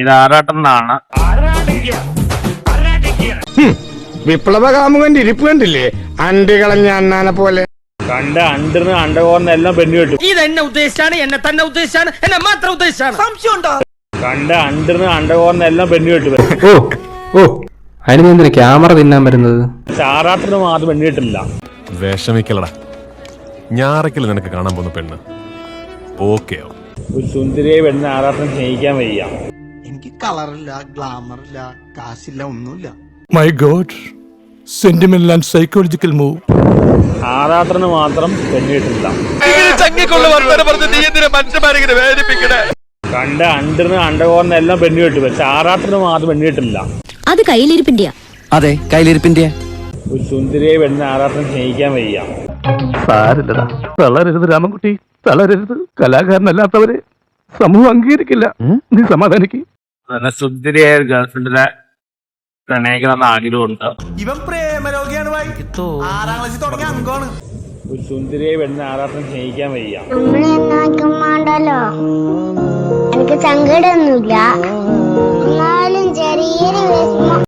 ഇത് ആറാട്ടെന്നാണ് വിപ്ലവ കാമുകന്റെ ഇരിപ്പ് കണ്ടില്ലേ? അണ്ടി കളഞ്ഞ അണ്ണാനെ പോലെ. കണ്ട അണ്ടിന് അണ്ടകോർന്ന് എല്ലാം പെണ്ണു കിട്ടും. ഇത് എന്നെ ഉദ്ദേശിച്ചാണ് എന്നെ തന്നെ ഉദ്ദേശിച്ചാണ് എന്നെ മാത്രം ഉദ്ദേശിച്ചാണ്. കണ്ട് അണ്ടിരുന്ന് അണ്ടകോർന്ന് എല്ലാം പെണ്ണു കിട്ടും. ഓ ഓ. അതിന് എന്തിനാ ക്യാമറ തിന്നാൻ വരുന്നത്? ആറാട്ടിന് മാത്രം പെണ്ണു കിട്ടില്ല. വിഷമിക്കലടാ. ഞാറക്കൽ നിനക്ക് കാണാൻ പോകുന്ന പെണ്ണ്. ഓക്കെ ആവും ഒരു സുന്ദരിയെ പെണ്ണ് ആറാട്ടം സ്നേഹിക്കാൻ വയ്യ. കളറില്ല ഗ്ലാമർ ഇല്ല കാശില്ല ഒന്നുമില്ല. My God sentimental and psychological move ആരാധന മാത്രം പെണ്ണു കണ്ട അണ്ടറിന് അണ്ടകോറിന് എല്ലാം പെണ്ണു കിട്ടും പക്ഷെ ആറാട്ടിന് മാത്രം പെണ്ണു കിട്ടില്ല അത് കയ്യിലിരിപ്പിന്റെയാ. അതെ കയ്യിലിരിപ്പിന്റെ ഒരു സുന്ദരിയെ പെണ്ണ് ആറാട്ടിനെ സ്നേഹിക്കാൻ വയ്യ. സാരില്ലടാ തളരരുത് രാമൻകുട്ടി തളരരുത്. കലാകാരനല്ലാത്തവരെ സമൂഹം അംഗീകരിക്കില്ല. നീ സമാധാനിക്ക്. നല്ല സുന്ദരിയായ ഒരു ഗേൾഫ്രണ്ടിനെ പ്രണയിക്കണമെന്ന് ആഗ്രഹമുണ്ട്. ഇവൻ പ്രേമരോഗിയാണ് ഭായി. ആറാം ക്ലാസ്സിൽ തുടങ്ങിയ അംഗമാണ്. ഒരു സുന്ദരിയെ പെണ്ണ് ആറാട്ടിനെ സ്നേഹിക്കാൻ വയ്യ. നമ്മളെ എനിക്ക് സങ്കടമൊന്നുമില്ല.